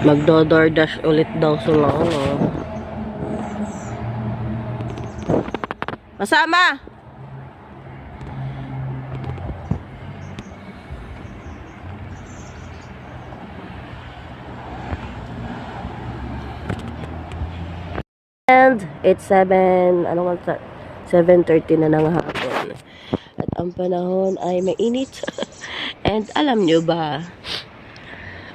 Magdo-DoorDash ulit daw sa lolo. Masama! And it's 7, ano nga, 7.30 na ng hapon. At ang panahon ay mainit. And alam nyo ba,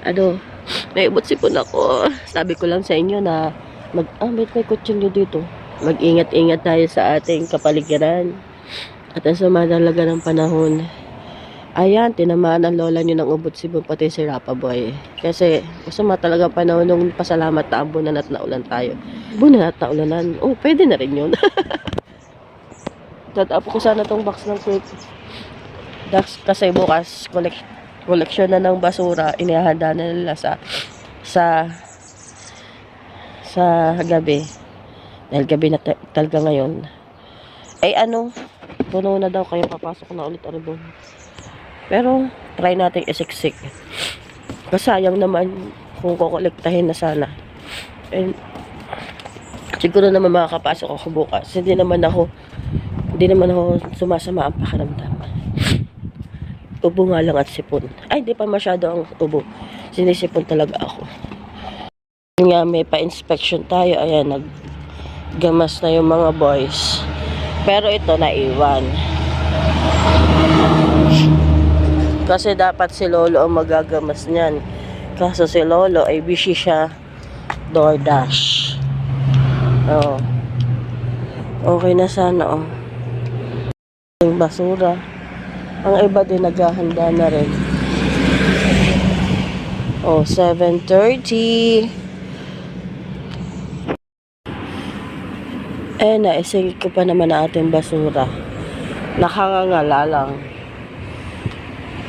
ano, may sipon ako. Sabi ko lang sa inyo na, mag, ah, may may kutsilyo dito. Mag-ingat-ingat tayo sa ating kapaligiran. At ang sama talaga ng panahon, ayan, tinamaan ang lola nyo ng ubot sibon pati si Rapa Boy. Kasi, masama talaga panahon nung pasalamat na abunan at naulan tayo. Abunan at naulanan, oh, pwede na rin yun. Tatapo ko sana tong box ng cake. Kasi bukas, collect, collection na ng basura, inihahanda na nila sa, sa, sa gabi. Dahil gabi na ta- talaga ngayon. Ay ano, puno na daw kayo papasok na ulit ano doon. Pero, try natin isiksik. Kasayang naman kung kukolektahin na sana. And, siguro naman makakapasok ako bukas. Hindi naman ako, hindi naman ako sumasama ang pakiramdam. Ubo nga lang at sipon. Ay, hindi pa masyado ang ubo. Sinisipon talaga ako. Nga, may pa-inspection tayo. Ayan, naggamas na yung mga boys. Pero ito, naiwan. Kasi dapat si Lolo ang magagamas niyan. Kaso si Lolo ay busy siya DoorDash. Oo. Okay na sana, oh. Yung basura. Ang iba din naghahanda na rin. Oh, 7.30. Eh, naisingit ko pa naman ang ating basura. Nakangangala lang.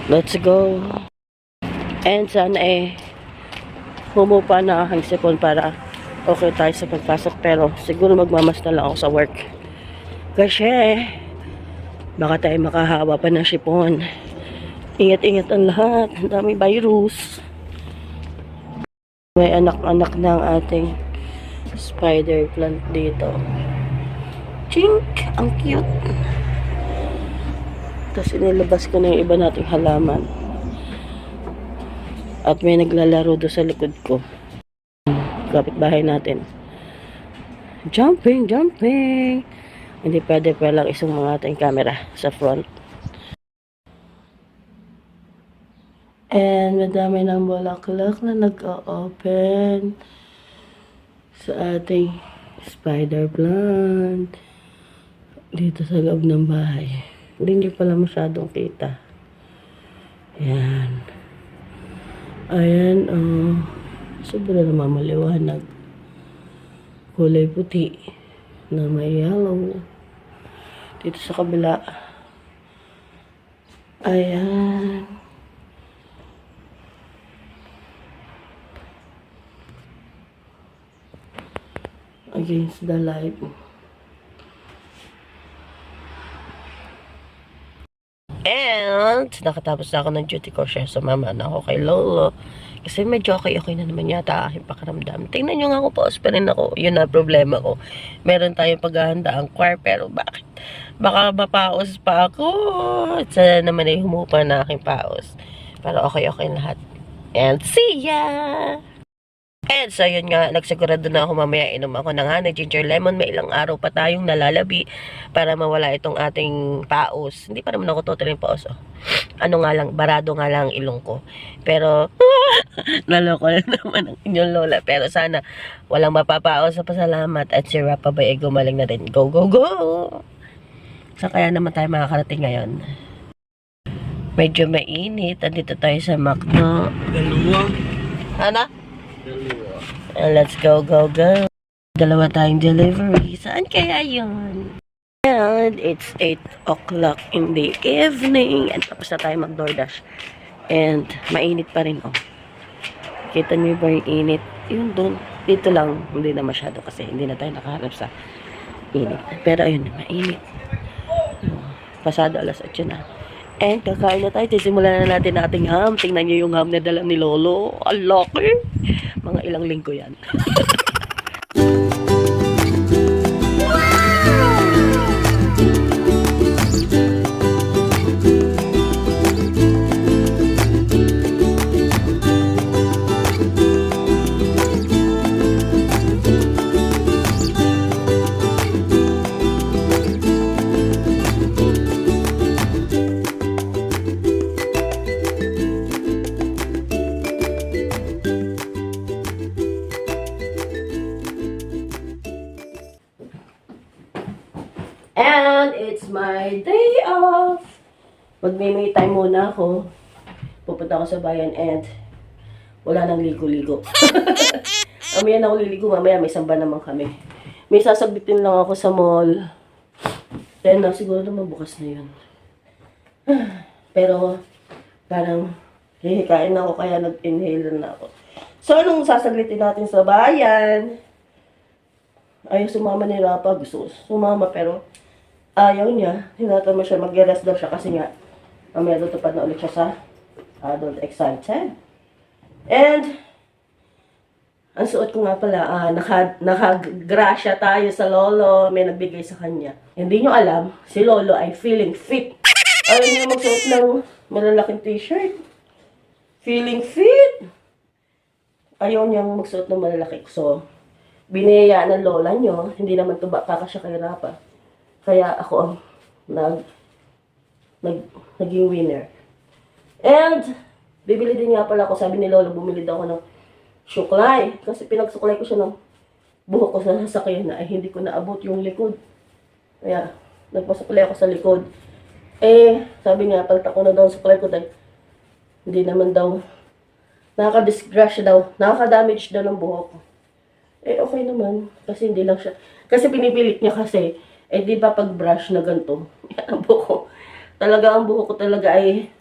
Let's go. And sana eh, humupa na aking sipon para okay tayo sa pagpasok. Pero siguro magmamas na lang ako sa work. Kasi, baka tayo makahawa pa ng sipon. Ingat-ingat ang lahat. Ang dami virus. May anak-anak ng ating spider plant dito. Chink! Ang cute. Tapos inilabas ko na yung iba nating halaman. At may naglalaro do sa likod ko. Kapit bahay natin. Jumping, jumping! Hindi pwede pa lang isang mga ating camera sa front. And madami ng bulaklak na nag-o-open sa ating spider plant dito sa loob ng bahay. Hindi nyo pala masyadong kita. Ayan. Ayan, oh. Sobra naman maliwanag. Kulay puti na may yellow. Dito sa kabila. Ayan. Against the light. And, nakatapos na ako ng duty ko siya. Sumama na ako kay Lolo. Kasi medyo okay-okay na naman yata aking pakaramdam. Tingnan nyo nga ako, paus pa ako. Yun na problema ko. Meron tayong paghahanda ang choir, pero bakit? Baka mapaos pa ako. Sana naman ay humupa na aking paos. Pero okay-okay lahat. And see ya! And so, yun nga, nagsigurado na ako mamaya inom ako ng honey ginger lemon. May ilang araw pa tayong nalalabi para mawala itong ating paos. Hindi pa naman ako totally paos. Oh. Ano nga lang, barado nga lang ang ilong ko. Pero, naloko na naman ang inyong lola. Pero sana, walang mapapaos sa pasalamat at si Rapa Bay ay gumaling na rin. Go, go, go! So, kaya naman tayo makakarating ngayon. Medyo mainit. Andito tayo sa McDo. Dalawa. Ano? Dalawa. And let's go, go, go. Dalawa tayong delivery. Saan kaya yun? And it's 8 o'clock in the evening. And tapos na tayo mag-DoorDash. And mainit pa rin, oh. Kita niyo ba yung init? Yun doon. Dito lang. Hindi na masyado kasi hindi na tayo nakaharap sa init. Pero ayun, mainit. Pasado alas 8 na. And kakain na tayo. Simulan na natin ating ham. Tingnan niyo yung ham na dala ni Lolo. Ang laki. Mga ilang linggo yan. And it's my day off. Magme-may time muna ako. Pupunta ako sa bayan and wala nang ligo-ligo. mamaya na ako liligo, mamaya may samba naman kami. May sasabitin lang ako sa mall. Then, na, siguro naman bukas na yun. Pero, parang, hihikain ako kaya nag-inhaler na ako. So, anong sasaglitin natin sa bayan? Ayaw sumama ni Rapa. Gusto sumama pero ayaw niya. Hinatan mo siya. Mag-rest daw siya kasi nga mamaya tutupad na ulit siya sa adult excited. And ang suot ko nga pala, ah, naka, nakagrasya tayo sa lolo. May nagbigay sa kanya. Hindi nyo alam, si lolo ay feeling fit. Ayaw niya magsuot ng malalaking t-shirt. Feeling fit. Ayaw niyang magsuot ng malalaki. So, biniyaya ng lola nyo, hindi naman to baka siya kay Rapa. Kaya ako nag, nag, naging winner. And, bibili din nga pala ako, sabi ni Lolo, bumili daw ako ng suklay. Kasi pinagsuklay ko siya ng buhok ko sa sasakyan na ay hindi ko naabot yung likod. Kaya, nagpasuklay ako sa likod. Eh, sabi nga, palta ko na daw ang suklay ko dahil hindi naman daw, nakaka-disgrasya daw, nakaka-damage daw ng buhok ko. Eh, okay naman. Kasi hindi lang siya. Kasi pinipilit niya kasi, eh, di ba pag brush na ganito, ang buhok ko, talaga ang buhok ko talaga ay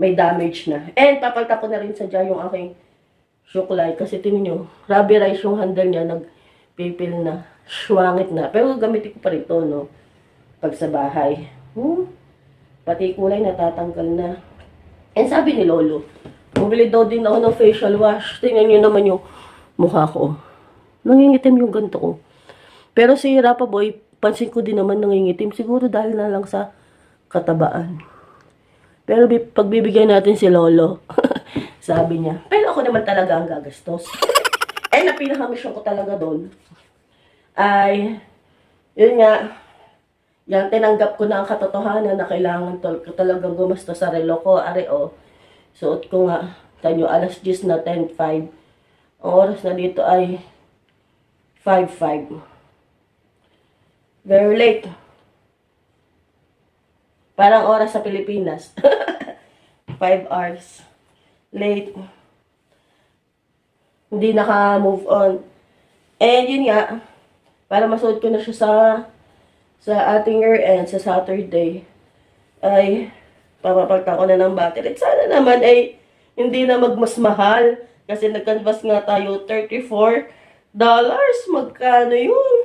may damage na. And papalta ko na rin sa dyan yung aking suklay. Kasi tingin nyo, rubberized yung handle niya, nagpipil na, swangit na. Pero gamitin ko pa rin to, no? Pag sa bahay. Hmm? Pati kulay natatanggal na. And sabi ni Lolo, bumili daw din ako ng facial wash. Tingnan nyo naman yung mukha ko. Nangingitim yung ganto ko. Pero si Rapa Boy, pansin ko din naman nangingitim. Siguro dahil na lang sa katabaan. Pero bi- pagbibigyan natin si Lolo, sabi niya, pero ako naman talaga ang gagastos. eh, na pinaka-mission ko talaga doon, ay, yun nga, yan, tinanggap ko na ang katotohanan na kailangan ko talagang gumasto sa relo ko, are o. Suot ko nga, tanyo, alas 10 na 10.05. Ang oras na dito ay 5.5. Very late. Parang oras sa Pilipinas. 5 hours. Late. Hindi naka-move on. And yun nga, para masuot ko na siya sa sa ating year end, sa Saturday, ay papapagta ko na ng battery. At sana naman ay hindi na magmas mahal. Kasi nag-canvas nga tayo 34 dollars. Magkano yun?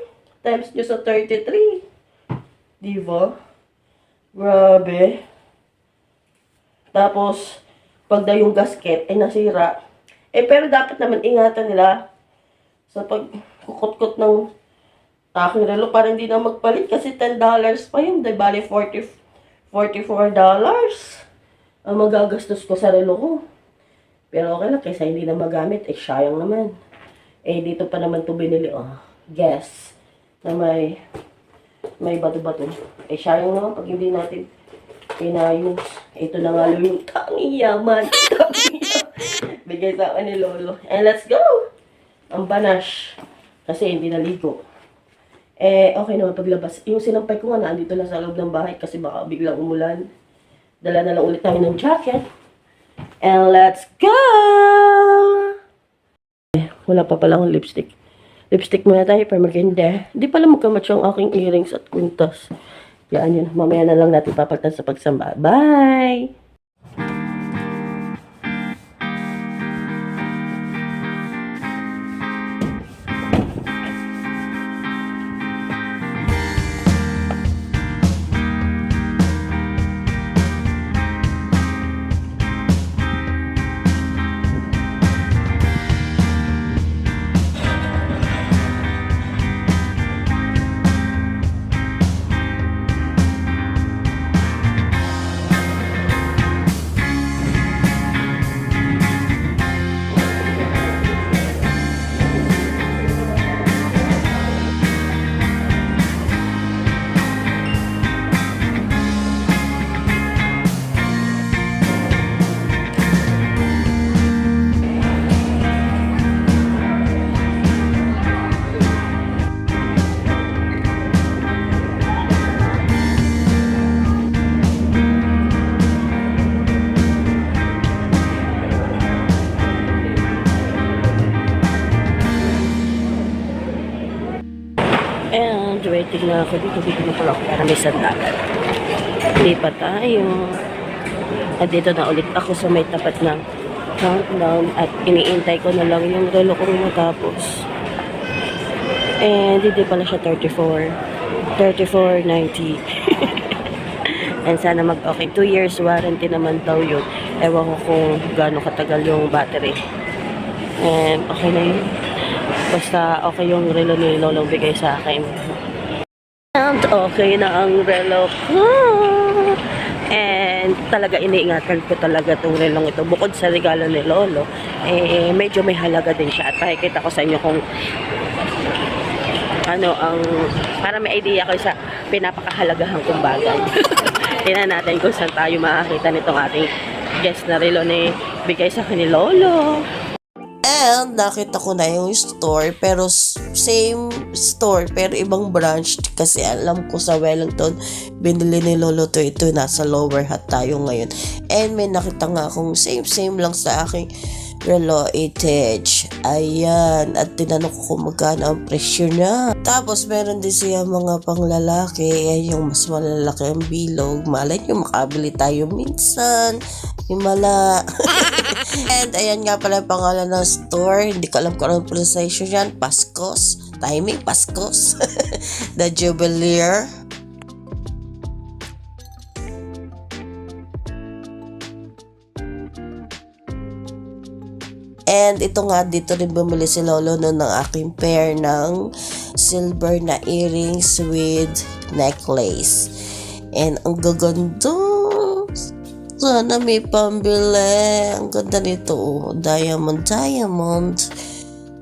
Times nyo sa 33. Diba? Grabe. Tapos, pag na yung gasket ay nasira. Eh, pero dapat naman ingatan nila sa pagkukot-kot ng aking relo para hindi na magpalit kasi $10 pa yun. Di bali 40, $44 ang magagastos ko sa relo ko. Pero okay lang, kaysa hindi na magamit, eh, sayang naman. Eh, dito pa naman to binili, oh. Guess. Na may, may bato-bato. Eh, sayang naman pag hindi natin pinayos. Ito na nga lang yung tanging yaman. Bigay sa akin ni Lolo. And let's go! Ang banash. Kasi hindi naligo. Eh, okay naman paglabas. Yung sinampay ko nga, nandito na sa loob ng bahay kasi baka biglang umulan. Dala na lang ulit tayo ng jacket. And let's go! Eh, wala pa pala akong lipstick. Lipstick muna tayo para maganda. Hindi pala magkamatch ang aking earrings at kwintas. Yan yun. Mamaya na lang natin papagtan sa pagsamba. Bye! Ako dito. Dito na pala ako para may sandalan. Pa tayo. At dito na ulit ako sa may tapat ng countdown at iniintay ko na lang yung relo kong matapos. And hindi pala siya 34. 34.90. And sana mag-okay. 2 years warranty naman daw yun. Ewan ko kung gaano katagal yung battery. And okay na yun. Basta okay yung relo ni Lolong bigay sa akin. And okay na ang relo ko. And talaga iniingatan ko talaga itong relong ito. Bukod sa regalo ni Lolo, eh, medyo may halaga din siya. At pakikita ko sa inyo kung ano ang para may idea kayo sa pinapakahalagahan kong bagay. Tingnan natin kung saan tayo makakita nitong ating guest na relo ni bigay sa akin ni Lolo. And nakita ko na yung store pero same store pero ibang branch kasi alam ko sa Wellington binili ni Lolo to ito nasa lower hat tayo ngayon. And may nakita nga akong same same lang sa aking relo itage. Ayan. At tinanong ko kung magkano ang presyo na. Tapos meron din siya mga panglalaki. Ayan yung mas malalaki ang bilog. Malay nyo makabili tayo minsan. Himala. And ayan nga pala ang pangalan ng store. Hindi ko alam kung anong pronunciation yan. Pascos. Timing, Pascos. The Jubileer. And ito nga, dito rin bumili si Lolo noon ng aking pair ng silver na earrings with necklace. And ang gaganda. Sana may pambili. Ang ganda nito. oh. Diamond, diamond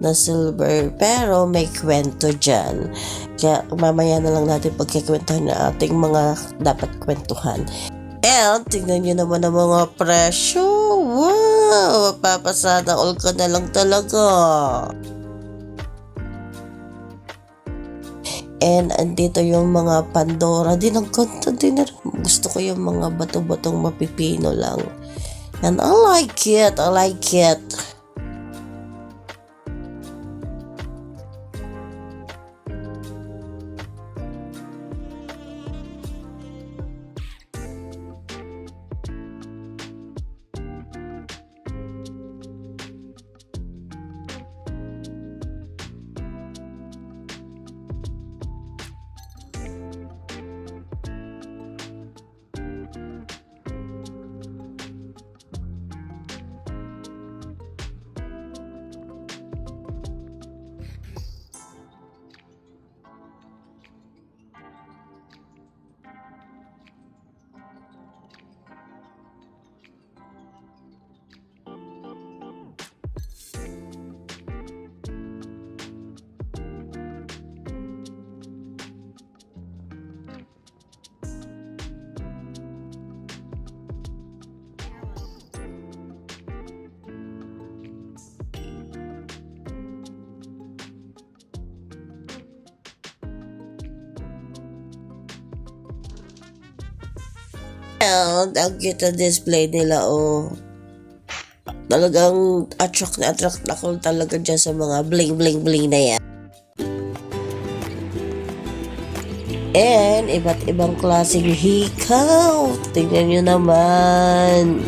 na silver. Pero may kwento dyan. Kaya mamaya na lang natin pagkikwentuhan na ating mga dapat kwentuhan. And tingnan nyo naman ang mga presyo. Wow! Papasada all ka na lang talaga. And andito yung mga Pandora din. Ang ganda din. Gusto ko yung mga bato-batong mapipino lang. And I like it. I like it. And ang cute na display nila, oh. Talagang attract na attract ako talaga dyan sa mga bling bling bling na yan. And iba't ibang klaseng hikaw. Tingnan nyo naman.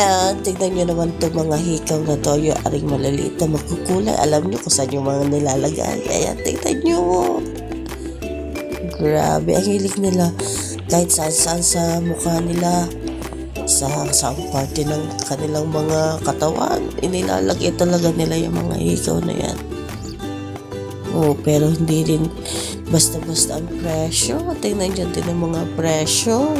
And tignan nyo naman itong mga hikaw na to, yung aring malaliit na magkukulay. Alam nyo kung saan yung mga nilalagay. Ayan, tignan nyo. Grabe, ang hilig nila. Kahit saan saan sa mukha nila, sa sa parte ng kanilang mga katawan, inilalagay talaga nila yung mga hikaw na yan. Oh, pero hindi rin basta-basta ang presyo. Tingnan dyan din ang mga presyo.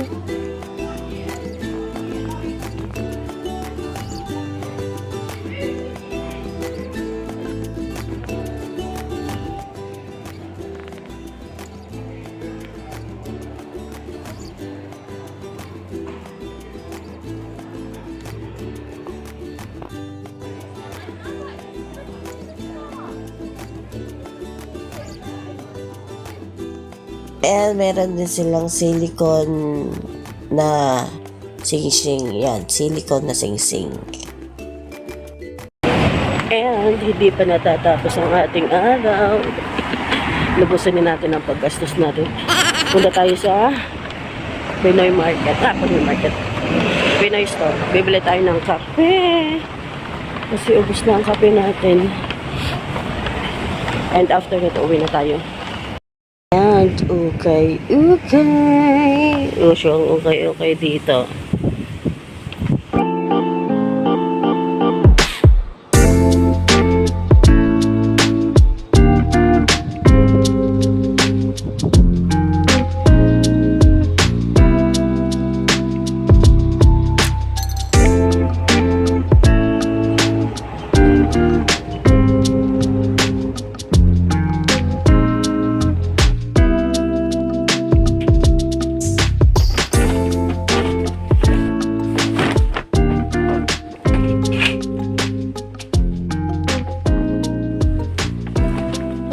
Meron din silang silicone na Sing-sing. Yan, silicone na sing-sing. And hindi pa natatapos ang ating araw. Lubusan din natin ang paggastos natin. Punta tayo sa Pinoy Market. Ah, Pinoy Market. Pinoy Store. Bibili tayo ng kape. Kasi ubus na ang kape natin. And after that, uwi na tayo. And okay, okay. O siyang okay, okay dito.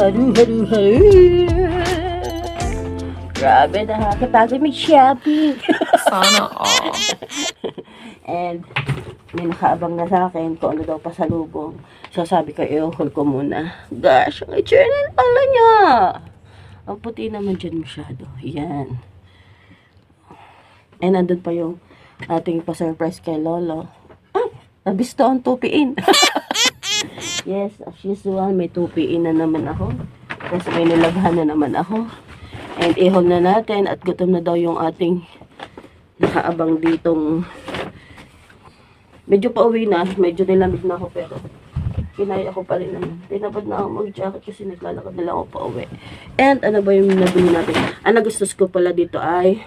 Haru, haru, haru. Grabe, nakakapagod may shopping. Sana all. And may nakaabang na sa akin kung ano daw pasalubong. So sabi ko, i-hold ko muna. Gosh, ang eternal pala niya. Ang puti naman dyan masyado. Yan. And nandun pa yung ating pa-surprise kay Lolo. Ay, nabisto ang tupiin. yes, as usual, may tupiin na naman ako. Tapos may nilaghan na naman ako. And i-hold na natin at gutom na daw yung ating nakaabang ditong medyo pauwi na, medyo nilamig na ako pero kinaya ko pa rin naman. Tinapad na ako mag-jacket kasi naglalakad na lang ako pauwi. And ano ba yung nabili natin? Ang nagustos ko pala dito ay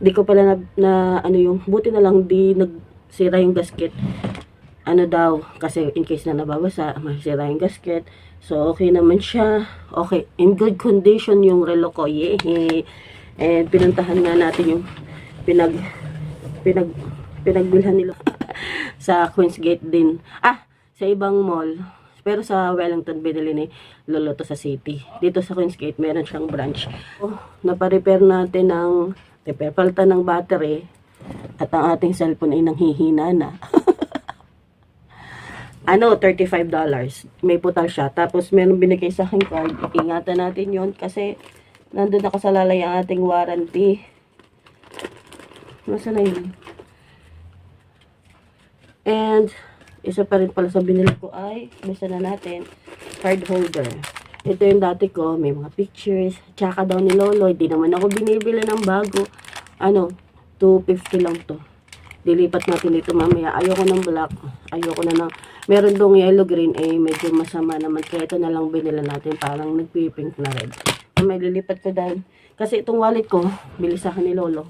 di ko pala na, na ano yung buti na lang di nagsira yung gasket ano daw, kasi in case na nababasa, masira yung gasket. So, okay naman siya. Okay, in good condition yung relo ko. Yay! And pinuntahan nga natin yung pinag, pinag, pinagbilhan nila sa Queen's Gate din. Ah, sa ibang mall. Pero sa Wellington, binili ni Lolo to sa city. Dito sa Queen's Gate, meron siyang branch. Oh, naparepair natin ng, repair, palitan ng battery. At ang ating cellphone ay nanghihina na. ano, $35. May putal siya. Tapos, meron binigay sa akin card. Ingatan natin yon kasi nandun nakasalalay ang ating warranty. Nasaan na yun? And, isa pa rin pala sa binili ko ay, bisa na natin, card holder. Ito yung dati ko, may mga pictures. Tsaka daw ni Lolo, hindi naman ako binibili ng bago. Ano, 250 lang to. Dilipat natin dito mamaya. Ayoko ng black. Ayoko na ng... Meron dong yellow green eh medyo masama naman. Kaya ito na lang binila natin. Parang nagpipink na red. May lilipat ko dahil. Kasi itong wallet ko, bili sa ni Lolo.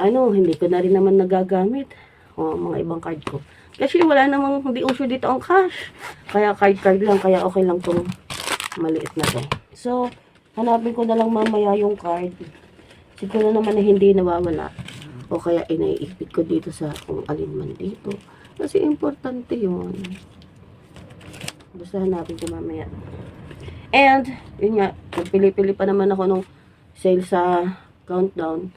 Ano, hindi ko na rin naman nagagamit. O, mga ibang card ko. Kasi wala namang, hindi uso dito ang cash. Kaya card-card lang. Kaya okay lang tong maliit na to. So, hanapin ko na lang mamaya yung card. Siguro naman na hindi nawawala. O kaya inaiipit ko dito sa kung alin man dito. Kasi importante yun. Basta hanapin ko mamaya. And, yun nga, pili-pili pa naman ako nung sale sa countdown.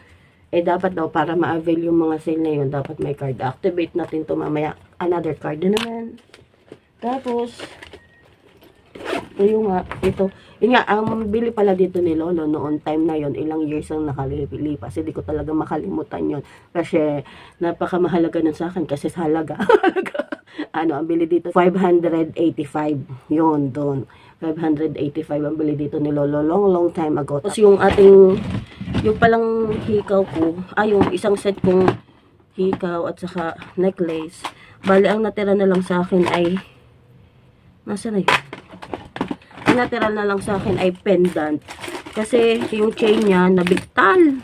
Eh, dapat daw para ma-avail yung mga sale na yun, dapat may card. Activate natin to mamaya. Another card na naman. Tapos, ito nga, ito. Yun nga, ang bili pala dito ni Lolo noon time na yon ilang years ang nakalipas. Hindi ko talaga makalimutan yon Kasi napakamahalaga nun sa akin kasi halaga. ano, ang bili dito, 585. Yon doon. 585 ang bili dito ni Lolo long, long time ago. Tapos yung ating, yung palang hikaw ko, ay yung isang set kong hikaw at saka necklace. Bali, ang natira na lang sa akin ay, nasa na yun? Ang natira na lang sa akin ay pendant. Kasi yung chain niya nabigtal.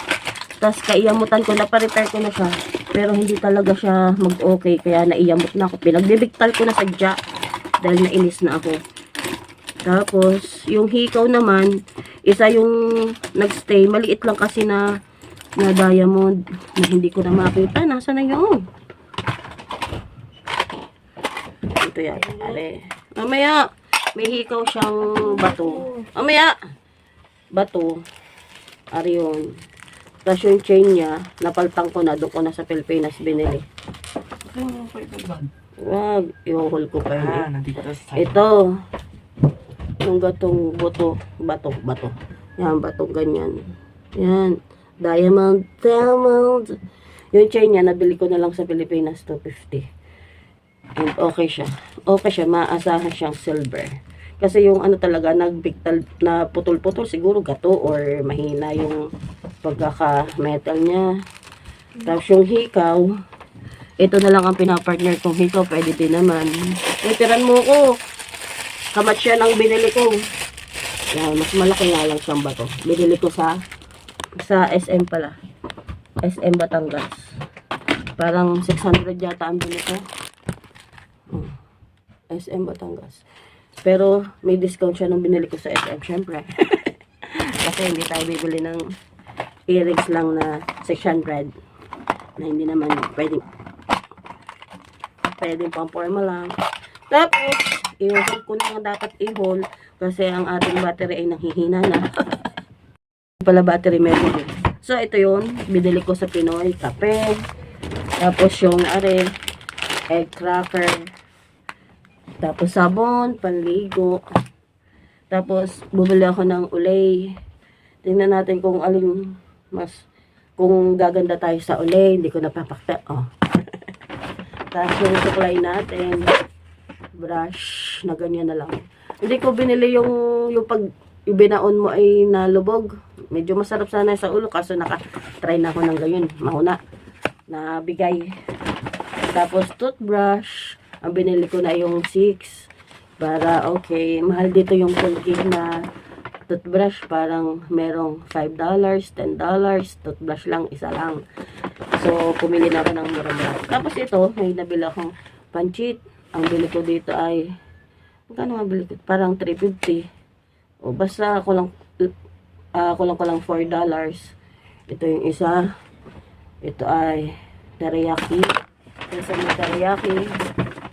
Tapos kaiyamutan ko, naparepair ko na siya. Pero hindi talaga siya mag-okay. Kaya naiyamot na ako. Pinagbibigtal ko na sadya. Dahil nainis na ako. Tapos, yung hikaw naman, isa yung nagstay. Maliit lang kasi na na diamond na hindi ko na makita. Nasa na yun? Ito yan. Ale. Mamaya, may hikaw siyang bato. Mamaya, bato. Ari yun. Tapos yung chain niya, napaltang ko na, doon ko na sa Pilipinas binili. Wag, iwahol ko pa yun eh. Ah, Ito, yung gatong buto, bato, bato. Yan, bato ganyan. Yan, diamond, diamond. Yung chain niya, nabili ko na lang sa Pilipinas, 250. And okay siya. Okay siya, maaasahan siyang silver. Kasi yung ano talaga, nagbigtal na putol-putol, siguro gato or mahina yung pagkaka-metal niya. Tapos yung hikaw, ito na lang ang pinapartner kong hikaw, pwede din naman. Itiran mo ko. Kamat siya ng binili ko. Yan, mas malaki nga lang siyang bato. Binili ko sa sa SM pala. SM Batangas. Parang 600 yata ang bili ko. Hmm. SM Batangas. Pero may discount siya nung binili ko sa SM, syempre. Kasi hindi tayo bibili ng earrings lang na 600 na hindi naman pwedeng pwedeng pang forma lang. Tapos, i-hold ko na dapat i-hold kasi ang ating battery ay nanghihina na. pala battery meron din. So, ito yun. Binili ko sa Pinoy. Kape. Tapos yung are, egg cracker. Tapos sabon, panligo. Tapos, bumili ako ng ulay. Tingnan natin kung alin mas, kung gaganda tayo sa ulay. Hindi ko napapakta. Oh. Tapos yung supply natin, brush, na ganyan na lang. Hindi ko binili yung, yung pag, yung binaon mo ay nalubog. Medyo masarap sana sa ulo kaso naka-try na ako ng gayon. Mahuna. Na bigay. Tapos toothbrush. Ang binili ko na yung 6. Para okay. Mahal dito yung Colgate na toothbrush. Parang merong $5, $10. Toothbrush lang, isa lang. So, pumili na ako ng mura-mura. Tapos ito, may nabili akong panchit. Ang bili ko dito ay, magkano nga bili ko? Parang 350. O, basta ako lang, ah kulang ko lang 4 dollars. Ito yung isa. Ito ay teriyaki. Ito may teriyaki.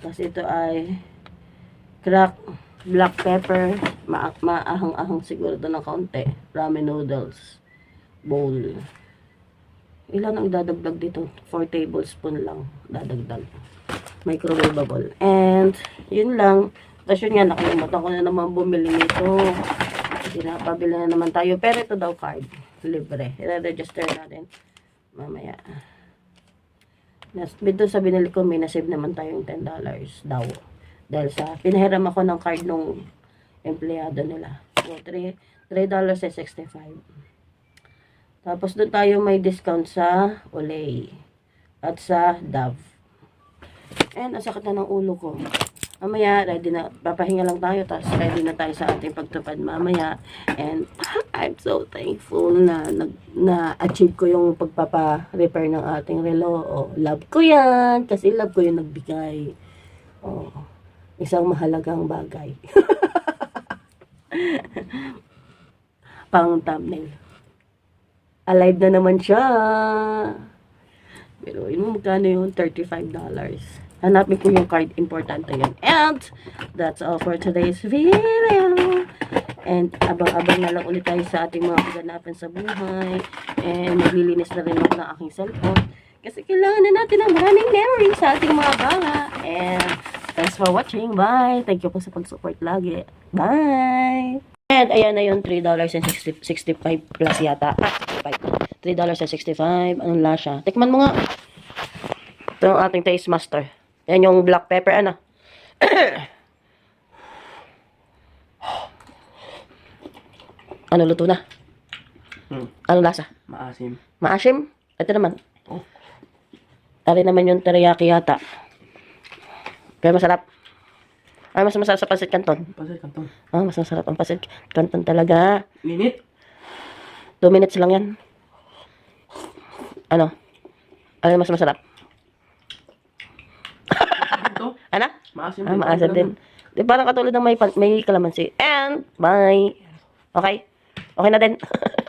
Tapos ito ay crack black pepper. Ma maahang-ahang siguro ito ng kaunti. Ramen noodles. Bowl. Ilan ang dadagdag dito? 4 tablespoon lang dadagdag. Microwavable. And, yun lang. Tapos yun nga, nakalimutan ko na naman bumili nito. Pinapabili na naman tayo. Pero ito daw card. Libre. I-register natin. Mamaya. Nas, dito sa binili ko, may nasave naman tayong $10 daw. Dahil sa, pinahiram ako ng card nung empleyado nila. So, $3, $3.65. Tapos doon tayo may discount sa Olay. At sa Dove. And ang sakit na ng ulo ko. Mamaya, ready na, papahinga lang tayo, tapos ready na tayo sa ating pagtupad mamaya. And I'm so thankful na nag, na-achieve ko yung pagpapa-repair ng ating relo. Oh, love ko yan, kasi love ko yung nagbigay. Oh, isang mahalagang bagay. Pang thumbnail. Alive na naman siya. Pero yun mo magkano yun? $35. Hanapin ko yung card. Importante yun. And, that's all for today's video. And, abang-abang na lang ulit tayo sa ating mga kaganapan sa buhay. And, maglilinis na rin ako ng aking cellphone. Kasi kailangan na natin ng maraming memories sa ating mga bala. And, thanks for watching. Bye! Thank you po sa pag-support lagi. Bye! And, ayan na yung $3.65 plus yata. Ah, 65. $3.65. Anong lasa? Tikman mo nga. Ito ang ating taste master. Yan yung black pepper, ano? ano luto na? Hmm. Ano lasa? Maasim. Maasim? Ito naman. Oh. Tari naman yung teriyaki yata. Pero masarap. Ay, mas masarap sa pasit canton. Pasal kantong. Ah, mas masarap ang pasit canton talaga. Minute. Two minutes lang yan. Ano? Ano mas masarap? Ano? Maasim. Ah, maasim din. Di parang katulad ng may, may kalamansi. And, bye. Okay? Okay na din.